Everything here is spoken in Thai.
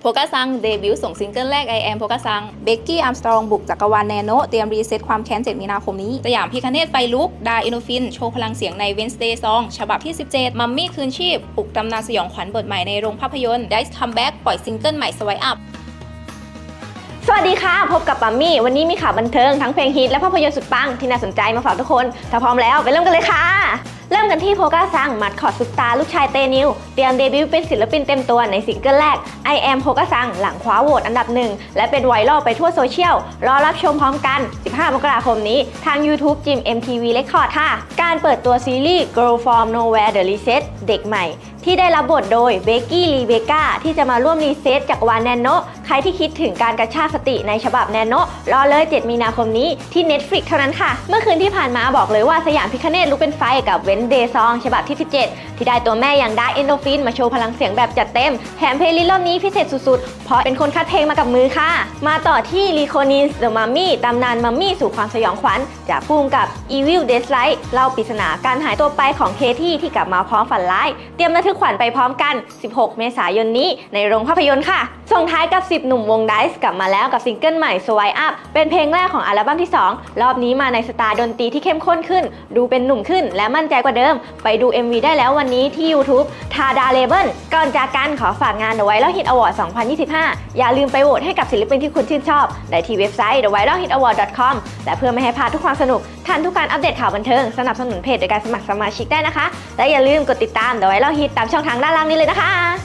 โพกาซังเดบิวต์ส่งซิงเกิลแรก I am โพกาซังเบกกี้อาร์มสตรองบุกจักรวาลแนโน เตรียมรีเซ็ตความแค้น7มีนาคมนี้ สยามพิคเนตไฟลุก ดาอินโนฟิน โชว์พลังเสียงใน Wednesday Song ฉบับที่ 17 มัมมี่คืนชีพปลุกตำนานสยองขวัญบทใหม่ในโรงภาพยนตร์ Dice Comeback ปล่อยซิงเกิลใหม่สวายอัพสวัสดีค่ะ พบกับปัมมี่ วันนี้มีข่าวบันเทิงทั้งเพลงฮิตและภาพยนตร์สุดปังที่น่าสนใจมาฝากทุกคน ถ้าพร้อมแล้วไปเริ่มกันเลยค่ะเริ่ม กันที่โพก้าซังมัดคอร์ดซุปตาลูกชายเตนิว เตรียมเดบิวต์เป็นศิลปินเต็มตัวในซิงเกิลแรก I am โพก้าซังหลังคว้าโหวตอันดับหนึ่ง และเป็นไวรัลไปทั่วโซเชียล รอรับชมพร้อมกัน 15 มกราคมนี้ทาง YouTube จิม MTV Record ค่ะ การเปิดตัวซีรีส์ Girl from Nowhere The Reset เด็กใหม่ ที่ได้รับบทโดยเบกกี้ลีเบกาที่จะมาร่วมรีเซตจักวาลแนโนใครที่คิดถึงการกระชากสติในฉบับแนโนรอเลย 7 มีนาคมนี้ที่ Netflix เท่านั้นค่ะ เมื่อคืนที่ผ่านมาบอกเลยว่าสยามพิคเนตลุกเป็นไฟกับเวนเดย์ซองฉบับที่ 17 ที่ได้ตัวแม่อย่างดาร์เอนโดฟินมาโชว์พลังเสียงแบบจัดเต็มแถมเพลย์ลิสต์รอบนี้พิเศษสุดๆ เพราะเป็นคนคัดเพลงมากับมือค่ะ มาต่อที่รีโคนิสเดอะมัมมี่ตำนานมัมมี่สู่ความสยองขวัญจากผู้กำกับ Evil d e a t h l i g h t เล่าปริศนาการหายตัวไปของเคที่ที่กลับมาพร้อมฝันร้าย เตรียมระทึกขวัญไปพร้อมกัน 16 เมษายนนี้ในโรงภาพยนตร์ค่ะ ส่งท้ายกับ 10 หนุ่มวงไดส์กลับมาแล้วกับซิงเกิลใหม่ Swipe Up เป็นเพลงแรกของอัลบั้มที่ 2 รอบนี้มาในสไตล์ดนตรีที่เข้มข้นขึ้น ดูเป็นหนุ่มขึ้นและมั่นใจกว่าเดิม ไปดู MV ได้แล้ววันนี้ที่ YouTube ทาดาเลเบิลก่อนจากกันขอฝากงาน The Viral Hit Award 2025 อย่าลืมไปโหวตให้กับศิลปินที่คุณชื่นชอบ ได้ที่เว็บไซต์ theviralhitaward.com และเพื่อไม่ให้พลาดทุกความสนุกทันทุกการอัปเดตข่าวบันเทิงสนับสนุนเพจโดยการสมัครสมาชิกได้นะคะ และอย่าลืมกดติดตาม The Viral Hit ตามช่องทางด้านล่างนี้เลยนะคะ